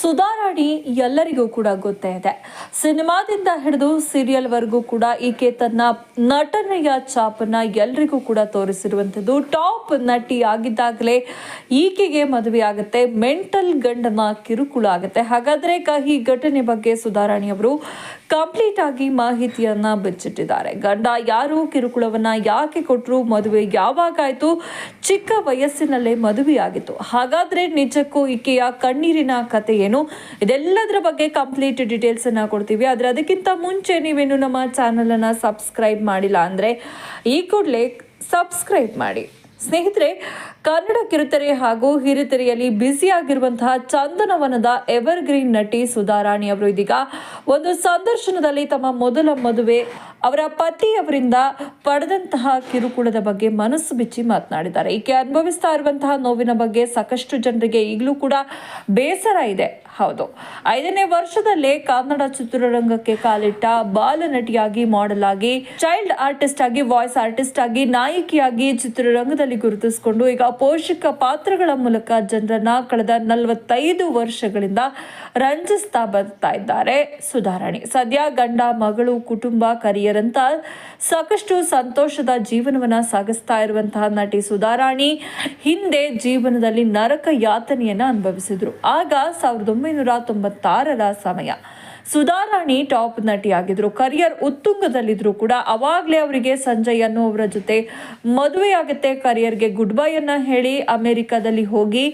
ಸುಧಾರಾಣಿ ಎಲ್ಲರಿಗೂ ಕೂಡ ಗೊತ್ತೇ ಇದೆ. ಸಿನಿಮಾದಿಂದ ಹಿಡಿದು ಸೀರಿಯಲ್ವರೆಗೂ ಕೂಡ ಈಕೆ ತನ್ನ ನಟನೆಯ ಚಾಪನ್ನ ಎಲ್ರಿಗೂ ಕೂಡ ತೋರಿಸಿರುವಂಥದ್ದು. ಟಾಪ್ ನಟಿ ಆಗಿದ್ದಾಗಲೇ ಈಕೆಗೆ ಮದುವೆ ಆಗುತ್ತೆ. ಮೆಂಟಲ್ ಗಂಡನ ಕಿರುಕುಳ ಆಗುತ್ತೆ. ಹಾಗಾದ್ರೆ ಕಹಿ ಘಟನೆ ಬಗ್ಗೆ ಸುಧಾರಾಣಿ ಅವರು ಕಂಪ್ಲೀಟ್ ಆಗಿ ಮಾಹಿತಿಯನ್ನ ಬಿಚ್ಚಿಟ್ಟಿದ್ದಾರೆ. ಗಂಡ ಯಾರು, ಕಿರುಕುಳವನ್ನ ಯಾಕೆ ಕೊಟ್ಟರು ಮದುವೆ ಯಾವಾಗಾಯ್ತು ಚಿಕ್ಕ ವಯಸ್ಸಿನಲ್ಲೇ ಮದುವೆಯಾಗಿತ್ತು. ಹಾಗಾದ್ರೆ ನಿಜಕ್ಕೂ ಈಕೆಯ ಕಣ್ಣೀರಿನ ಕತೆ ಏನು? ಇದೆಲ್ಲದರ ಬಗ್ಗೆ ಕಂಪ್ಲೀಟ್ ಡೀಟೇಲ್ಸನ್ನು ಕೊಡ್ತೀವಿ. ಆದರೆ ಅದಕ್ಕಿಂತ ಮುಂಚೆ ನೀವೇನು ನಮ್ಮ ಚಾನಲನ್ನು ಸಬ್ಸ್ಕ್ರೈಬ್ ಮಾಡಿಲ್ಲ ಅಂದರೆ ಈ ಕೂಡಲೇ ಸಬ್ಸ್ಕ್ರೈಬ್ ಮಾಡಿ. ಸ್ನೇಹಿತರೆ, ಕನ್ನಡ ಕಿರುತೆರೆ ಹಾಗೂ ಹಿರಿತೆರೆಯಲ್ಲಿ ಬ್ಯುಸಿಯಾಗಿರುವಂತಹ ಚಂದನವನದ ಎವರ್ಗ್ರೀನ್ ನಟಿ ಸುಧಾರಾಣಿ ಅವರು ಇದೀಗ ಒಂದು ಸಂದರ್ಶನದಲ್ಲಿ ತಮ್ಮ ಮೊದಲ ಮದುವೆ ಅವರ ಪತಿಯವರಿಂದ ಪಡೆದಂತಹ ಕಿರುಕುಳದ ಬಗ್ಗೆ ಮನಸ್ಸು ಬಿಚ್ಚಿ ಮಾತನಾಡಿದ್ದಾರೆ. ಈಕೆ ಅನುಭವಿಸ್ತಾ ಇರುವಂತಹ ನೋವಿನ ಬಗ್ಗೆ ಸಾಕಷ್ಟು ಜನರಿಗೆ ಈಗಲೂ ಕೂಡ ಬೇಸರ ಇದೆ. ಹೌದು, ಐದನೇ ವರ್ಷದಲ್ಲೇ ಕನ್ನಡ ಚಿತ್ರರಂಗಕ್ಕೆ ಕಾಲಿಟ್ಟ ಬಾಲ ನಟಿಯಾಗಿ ಮಾಡೆಲ್ ಆಗಿ ಚೈಲ್ಡ್ ಆರ್ಟಿಸ್ಟ್ ಆಗಿ, ವಾಯ್ಸ್ ಆರ್ಟಿಸ್ಟ್ ಆಗಿ, ನಾಯಕಿಯಾಗಿ ಚಿತ್ರರಂಗದಲ್ಲಿ ಗುರುತಿಸಿಕೊಂಡು, ಈಗ ಪೋಷಕ ಪಾತ್ರಗಳ ಮೂಲಕ ಜನರನ್ನ ಕಳೆದ ನಲವತ್ತೈದು ವರ್ಷಗಳಿಂದ ರಂಜಿಸ್ತಾ ಬರ್ತಾ ಇದ್ದಾರೆ. ಸುಧಾರಾಣಿ, ಸದ್ಯ ಗಂಡ ಮಗಳು ಕುಟುಂಬ ಕರಿಯರ್ ಅಂತ ಸಾಕಷ್ಟು ಸಂತೋಷದ ಜೀವನವನ್ನ ಸಾಗಿಸ್ತಾ ಇರುವಂತಹ ನಟಿ ಸುಧಾರಾಣಿ ಹಿಂದೆ ಜೀವನದಲ್ಲಿ ನರಕ ಯಾತನೆಯನ್ನ ಅನುಭವಿಸಿದ್ರು. ಆಗ ಸಾವಿರದ ಒಂಬೈನೂರ ತೊಂಬತ್ತಾರರ ಸಮಯ ಸುಧಾರಾಣಿ ಟಾಪ್ ನಟಿಯಾಗಿದ್ರು, ಕರಿಯರ್ ಉತ್ತುಂಗದಲ್ಲಿದ್ರು ಕೂಡ ಅವಾಗಲೇ ಅವರಿಗೆ ಸಂಜಯ್ ಅನ್ನುವರ ಜೊತೆ ಮದುವೆ ಆಗುತ್ತೆ ಕರಿಯರ್ಗೆ ಗುಡ್ ಬೈ ಅನ್ನ ಹೇಳಿ ಅಮೆರಿಕದಲ್ಲಿ ಹೋಗಿ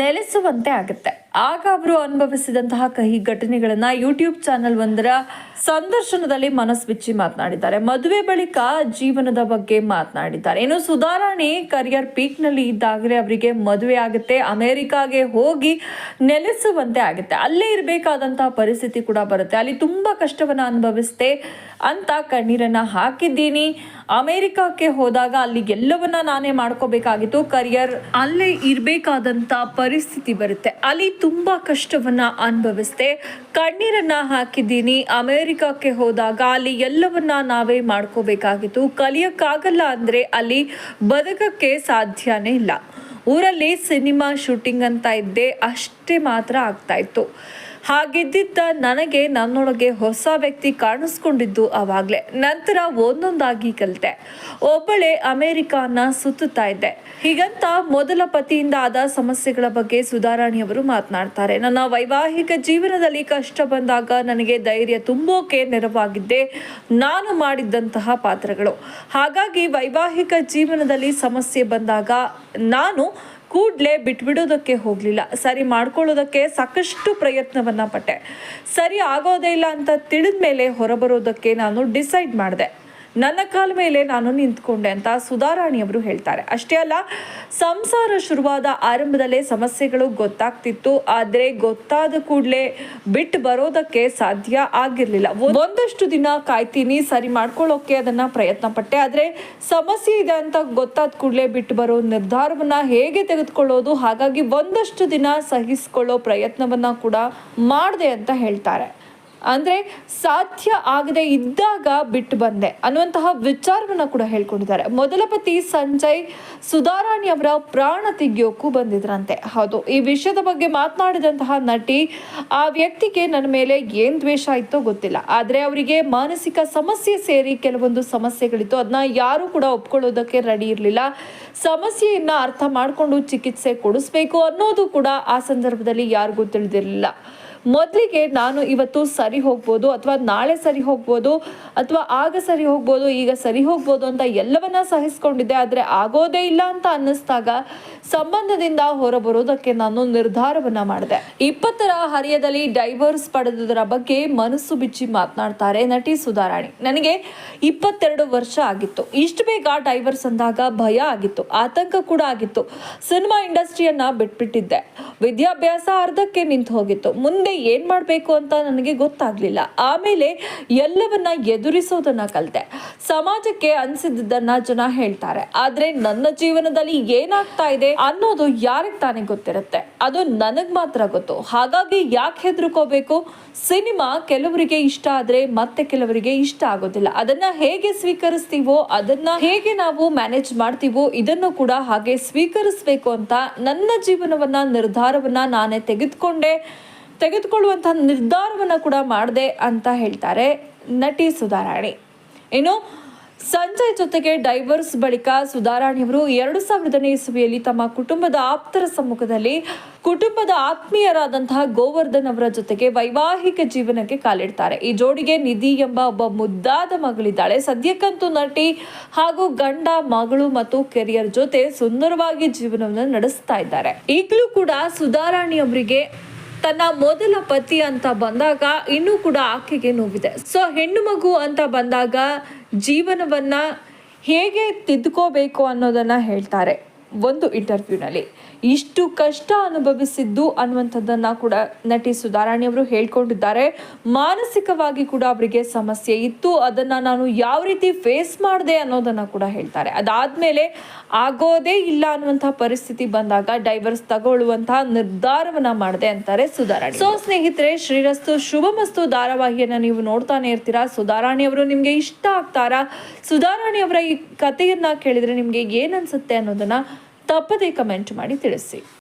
ನೆಲೆಸುವಂತೆ ಆಗುತ್ತೆ. ಆಗ ಅವರು ಅನುಭವಿಸಿದಂತಹ ಕಹಿ ಘಟನೆಗಳನ್ನ ಯೂಟ್ಯೂಬ್ ಚಾನೆಲ್ ಒಂದರ ಸಂದರ್ಶನದಲ್ಲಿ ಮನಸ್ಸು ಬಿಚ್ಚಿ ಮಾತನಾಡಿದ್ದಾರೆ. ಮದುವೆ ಬಳಿಕ ಜೀವನದ ಬಗ್ಗೆ ಮಾತನಾಡಿದ್ದಾರೆ. ಇನ್ನು ಸುಧಾರಾಣಿ ಕರಿಯರ್ ಪೀಕ್ನಲ್ಲಿ ಇದ್ದಾಗಲೇ ಅವರಿಗೆ ಮದುವೆ ಆಗುತ್ತೆ. ಅಮೆರಿಕಾಗೆ ಹೋಗಿ ನೆಲೆಸುವಂತೆ ಆಗುತ್ತೆ. ಅಲ್ಲೇ ಇರಬೇಕಾದಂತಹ ಪರಿಸ್ಥಿತಿ ಕೂಡ ಬರುತ್ತೆ. ಅಲ್ಲಿ ತುಂಬಾ ಕಷ್ಟವನ್ನು ಅನುಭವಿಸ್ತೆ ಅಂತ ಕಣ್ಣೀರನ್ನು ಹಾಕಿದ್ದೀನಿ. ಅಮೆರಿಕಕ್ಕೆ ಹೋದಾಗ ಅಲ್ಲಿ ಎಲ್ಲವನ್ನ ನಾನೇ ಮಾಡ್ಕೋಬೇಕಾಗಿತ್ತು. ಕರಿಯರ್ ಅಲ್ಲೇ ಇರಬೇಕಾದಂತ ಪರಿಸ್ಥಿತಿ ಬರುತ್ತೆ. ಅಲ್ಲಿ ತುಂಬಾ ಕಷ್ಟವನ್ನ ಅನುಭವಿಸ್ದೆ ಕಣ್ಣೀರನ್ನು ಹಾಕಿದ್ದೀನಿ. ಅಮೆರಿಕಕ್ಕೆ ಹೋದಾಗ ಅಲ್ಲಿ ಎಲ್ಲವನ್ನ ನಾವೇ ಮಾಡ್ಕೋಬೇಕಾಗಿತ್ತು. ಕಲಿಯಕ್ಕಾಗಲ್ಲ ಅಂದ್ರೆ ಅಲ್ಲಿ ಬದುಕಕ್ಕೆ ಸಾಧ್ಯನೇ ಇಲ್ಲ. ಊರಲ್ಲಿ ಸಿನಿಮಾ ಶೂಟಿಂಗ್ ಅಂತ ಇದ್ದೆ ಅಷ್ಟೇ ಮಾತ್ರ ಆಗ್ತಾ ಇತ್ತು. ಹಾಗಿದ್ದಿದ್ದ ನನಗೆ ನನ್ನೊಳಗೆ ಹೊಸ ವ್ಯಕ್ತಿ ಕಾಣಿಸ್ಕೊಂಡಿದ್ದು ಆವಾಗಲೇ ನಂತರ ಒಂದೊಂದಾಗಿ ಕಲಿತೆ. ಒಬ್ಬಳೇ ಅಮೆರಿಕಾನ ಸುತ್ತುತ್ತಾ ಇದ್ದೆ. ಹೀಗಂತ ಮೊದಲ ಪತಿಯಿಂದ ಆದ ಸಮಸ್ಯೆಗಳ ಬಗ್ಗೆ ಸುಧಾರಾಣಿ ಅವರು ಮಾತನಾಡ್ತಾರೆ. ನನ್ನ ವೈವಾಹಿಕ ಜೀವನದಲ್ಲಿ ಕಷ್ಟ ಬಂದಾಗ ನನಗೆ ಧೈರ್ಯ ತುಂಬೋಕೆ ನೆರವಾಗಿದ್ದೆ ನಾನು ಮಾಡಿದ್ದಂತಹ ಪಾತ್ರಗಳು. ಹಾಗಾಗಿ ವೈವಾಹಿಕ ಜೀವನದಲ್ಲಿ ಸಮಸ್ಯೆ ಬಂದಾಗ ನಾನು ಕೂಡಲೇ ಬಿಟ್ಬಿಡೋದಕ್ಕೆ ಹೋಗಲಿಲ್ಲ. ಸರಿ ಮಾಡ್ಕೊಳ್ಳೋದಕ್ಕೆ ಸಾಕಷ್ಟು ಪ್ರಯತ್ನವನ್ನ ಪಟ್ಟೆ. ಸರಿ ಆಗೋದೇ ಇಲ್ಲ ಅಂತ ತಿಳಿದ ಮೇಲೆ ಹೊರಬರೋದಕ್ಕೆ ನಾನು ಡಿಸೈಡ್ ಮಾಡಿದೆ. ನನ್ನ ಕಾಲ ಮೇಲೆ ನಾನು ನಿಂತ್ಕೊಂಡೆ ಅಂತ ಸುಧಾರಾಣಿ ಅವರು ಹೇಳ್ತಾರೆ. ಅಷ್ಟೇ ಅಲ್ಲ, ಸಂಸಾರ ಶುರುವಾದ ಆರಂಭದಲ್ಲೇ ಸಮಸ್ಯೆಗಳು ಗೊತ್ತಾಗ್ತಿತ್ತು. ಆದರೆ ಗೊತ್ತಾದ ಕೂಡಲೇ ಬಿಟ್ಟು ಬರೋದಕ್ಕೆ ಸಾಧ್ಯ ಆಗಿರಲಿಲ್ಲ. ಒಂದಷ್ಟು ದಿನ ಕಾಯ್ತೀನಿ, ಸರಿ ಮಾಡ್ಕೊಳ್ಳೋಕೆ ಅದನ್ನ ಪ್ರಯತ್ನ ಪಟ್ಟೆ ಆದರೆ ಸಮಸ್ಯೆ ಇದೆ ಅಂತ ಗೊತ್ತಾದ ಕೂಡಲೇ ಬಿಟ್ಟು ಬರೋ ನಿರ್ಧಾರವನ್ನ ಹೇಗೆ ತೆಗೆದುಕೊಳ್ಳೋದು, ಹಾಗಾಗಿ ಒಂದಷ್ಟು ದಿನ ಸಹಿಸಿಕೊಳ್ಳೋ ಪ್ರಯತ್ನವನ್ನ ಕೂಡ ಮಾಡಿದೆ ಅಂತ ಹೇಳ್ತಾರೆ. ಅಂದ್ರೆ ಸಾಧ್ಯ ಆಗದೆ ಇದ್ದಾಗ ಬಿಟ್ಟು ಬಂದೆ ಅನ್ನುವಂತಹ ವಿಚಾರವನ್ನ ಕೂಡ ಹೇಳ್ಕೊಂಡಿದ್ದಾರೆ. ಮೊದಲ ಪತಿ ಸಂಜಯ್ ಸುಧಾರಾಣಿ ಅವರ ಪ್ರಾಣ ತೆಗೆಯೋಕ್ಕೂ ಬಂದಿದ್ರಂತೆ. ಹೌದು, ಈ ವಿಷಯದ ಬಗ್ಗೆ ಮಾತನಾಡಿದಂತಹ ನಟಿ ಆ ವ್ಯಕ್ತಿಗೆ ನನ್ನ ಮೇಲೆ ಏನು ದ್ವೇಷ ಇತ್ತೋ ಗೊತ್ತಿಲ್ಲ. ಆದರೆ ಅವರಿಗೆ ಮಾನಸಿಕ ಸಮಸ್ಯೆ ಸೇರಿ ಕೆಲವೊಂದು ಸಮಸ್ಯೆಗಳಿತ್ತು. ಅದನ್ನ ಯಾರು ಕೂಡ ಒಪ್ಕೊಳ್ಳೋದಕ್ಕೆ ರೆಡಿ ಇರಲಿಲ್ಲ. ಸಮಸ್ಯೆಯನ್ನ ಅರ್ಥ ಮಾಡಿಕೊಂಡು ಚಿಕಿತ್ಸೆ ಕೊಡಿಸ್ಬೇಕು ಅನ್ನೋದು ಕೂಡ ಆ ಸಂದರ್ಭದಲ್ಲಿ ಯಾರಿಗೂ ತಿಳಿದಿರಲಿಲ್ಲ. ಮೊದಲಿಗೆ ನಾನು ಇವತ್ತು ಸರಿ ಹೋಗ್ಬೋದು ಅಥವಾ ನಾಳೆ ಸರಿ ಹೋಗ್ಬೋದು ಅಥವಾ ಆಗ ಸರಿ ಹೋಗ್ಬೋದು, ಈಗ ಸರಿ ಹೋಗ್ಬೋದು ಅಂತ ಎಲ್ಲವನ್ನ ಸಹಿಸ್ಕೊಂಡಿದ್ದೆ, ಆದರೆ ಆಗೋದೇ ಇಲ್ಲ ಅಂತ ಅನ್ನಿಸ್ದಾಗ ಸಂಬಂಧದಿಂದ ಹೊರಬರೋದಕ್ಕೆ ನಾನು ನಿರ್ಧಾರವನ್ನ ಮಾಡಿದೆ. ಇಪ್ಪತ್ತರ ಹರಿಯದಲ್ಲಿ ಡೈವರ್ಸ್ ಪಡೆದದರ ಬಗ್ಗೆ ಮನಸ್ಸು ಬಿಚ್ಚಿ ಮಾತನಾಡ್ತಾರೆ ನಟಿ ಸುಧಾರಾಣಿ. ನನಗೆ ಇಪ್ಪತ್ತೆರಡು ವರ್ಷ ಆಗಿತ್ತು. ಇಷ್ಟು ಬೇಗ ಡೈವರ್ಸ್ ಅಂದಾಗ ಭಯ ಆಗಿತ್ತು, ಆತಂಕ ಕೂಡ ಆಗಿತ್ತು. ಸಿನಿಮಾ ಇಂಡಸ್ಟ್ರಿಯನ್ನ ಬಿಟ್ಬಿಟ್ಟಿದ್ದೆ. ವಿದ್ಯಾಭ್ಯಾಸ ಅರ್ಧಕ್ಕೆ ನಿಂತು ಹೋಗಿತ್ತು ಮುಂದೆ ಏನ್ ಮಾಡಬೇಕು ಅಂತ ನನಗೆ ಗೊತ್ತಾಗ್ಲಿಲ್ಲ. ಆಮೇಲೆ ಎಲ್ಲವನ್ನ ಎದುರಿಸೋದನ್ನ ಕಲಿತೆ. ಸಮಾಜಕ್ಕೆ ಅನ್ಸಿದ್ದನ್ನ ಜನ ಹೇಳ್ತಾರೆ. ಆದ್ರೆ ನನ್ನ ಜೀವನದಲ್ಲಿ ಏನಾಗ್ತಾ ಇದೆ ಅನ್ನೋದು ಯಾರಿಗೆ ತಾನೇ ಗೊತ್ತಿರುತ್ತೆ. ಅದು ನನಗೆ ಮಾತ್ರ ಗೊತ್ತು. ಹಾಗಾಗಿ ಯಾಕೆ ಹೆದರ್ಕೋಬೇಕು? ಸಿನಿಮಾ ಕೆಲವರಿಗೆ ಇಷ್ಟ ಆದ್ರೆ ಮತ್ತೆ ಕೆಲವರಿಗೆ ಇಷ್ಟ ಆಗೋದಿಲ್ಲ. ಅದನ್ನ ಹೇಗೆ ಸ್ವೀಕರಿಸ್ತೀವೋ, ಅದನ್ನ ಹೇಗೆ ನಾವು ಮ್ಯಾನೇಜ್ ಮಾಡ್ತೀವೋ, ಇದನ್ನು ಕೂಡ ಹಾಗೆ ಸ್ವೀಕರಿಸಬೇಕು ಅಂತ ನನ್ನ ಜೀವನವನ್ನ, ನಿರ್ಧಾರವನ್ನ ನಾನೇ ತೆಗೆದುಕೊಂಡೆ. ತೆಗೆದುಕೊಳ್ಳುವಂತಹ ನಿರ್ಧಾರವನ್ನು ಕೂಡ ಮಾಡಿದೆ ಅಂತ ಹೇಳ್ತಾರೆ ನಟಿ ಸುಧಾರಾಣಿ. ಇನ್ನು ಸಂಜಯ್ ಜೊತೆಗೆ ಡೈವರ್ಸ್ ಬಳಿಕ ಸುಧಾರಾಣಿಯವರು ಎರಡು ಸಾವಿರದನೇ ಇಸವಿಯಲ್ಲಿ ತಮ್ಮ ಕುಟುಂಬದ ಆಪ್ತರ ಸಮ್ಮುಖದಲ್ಲಿ ಕುಟುಂಬದ ಆತ್ಮೀಯರಾದಂತಹ ಗೋವರ್ಧನ್ ಅವರ ಜೊತೆಗೆ ವೈವಾಹಿಕ ಜೀವನಕ್ಕೆ ಕಾಲಿಡ್ತಾರೆ. ಈ ಜೋಡಿಗೆ ನಿಧಿ ಎಂಬ ಒಬ್ಬ ಮುದ್ದಾದ ಮಗಳಿದ್ದಾಳೆ. ಸದ್ಯಕ್ಕಂತೂ ನಟಿ ಹಾಗೂ ಗಂಡ, ಮಗಳು ಮತ್ತು ಕೆರಿಯರ್ ಜೊತೆ ಸುಂದರವಾಗಿ ಜೀವನವನ್ನು ನಡೆಸ್ತಾ ಇದ್ದಾರೆ. ಈಗಲೂ ಕೂಡ ಸುಧಾರಾಣಿ ಅವರಿಗೆ ತನ್ನ ಮೊದಲ ಪತಿ ಅಂತ ಬಂದಾಗ ಇನ್ನೂ ಕೂಡ ಆಕೆಗೆ ನೋವಿದೆ. ಸೊ ಹೆಣ್ಣು ಮಗು ಅಂತ ಬಂದಾಗ ಜೀವನವನ್ನ ಹೇಗೆ ತಿದ್ಕೋಬೇಕು ಅನ್ನೋದನ್ನ ಹೇಳ್ತಾರೆ ಒಂದು ಇಂಟರ್ವ್ಯೂನಲ್ಲಿ ಇಷ್ಟು ಕಷ್ಟ ಅನುಭವಿಸಿದ್ದು ಅನ್ನುವಂಥದ್ದನ್ನ ಕೂಡ ನಟಿ ಸುಧಾರಾಣಿ ಅವರು ಹೇಳ್ಕೊಂಡಿದ್ದಾರೆ. ಮಾನಸಿಕವಾಗಿ ಕೂಡ ಅವರಿಗೆ ಸಮಸ್ಯೆ ಇತ್ತು. ಅದನ್ನ ನಾನು ಯಾವ ರೀತಿ ಫೇಸ್ ಮಾಡಿದೆ ಅನ್ನೋದನ್ನ ಕೂಡ ಹೇಳ್ತಾರೆ. ಅದಾದ್ಮೇಲೆ ಆಗೋದೇ ಇಲ್ಲ ಅನ್ನುವಂಥ ಪರಿಸ್ಥಿತಿ ಬಂದಾಗ ಡೈವರ್ಸ್ ತಗೊಳ್ಳುವಂತಹ ನಿರ್ಧಾರವನ್ನ ಮಾಡಿದೆ ಅಂತಾರೆ ಸುಧಾರಾಣಿ ಸೊ ಸ್ನೇಹಿತರೆ ಶ್ರೀರಸ್ತು ಶುಭಮಸ್ತು ಧಾರಾವಾಹಿಯನ್ನ ನೀವು ನೋಡ್ತಾನೆ ಇರ್ತೀರಾ? ಸುಧಾರಾಣಿ ಅವರು ನಿಮಗೆ ಇಷ್ಟ ಆಗ್ತಾರಾ? ಸುಧಾರಾಣಿ ಅವರ ಈ ಕಥೆಯನ್ನ ಕೇಳಿದ್ರೆ ನಿಮಗೆ ಏನ್ ಅನ್ನೋದನ್ನು ಅನ್ನೋದನ್ನ ತಪ್ಪದೇ ಕಮೆಂಟ್ ಮಾಡಿ ತಿಳಿಸಿ.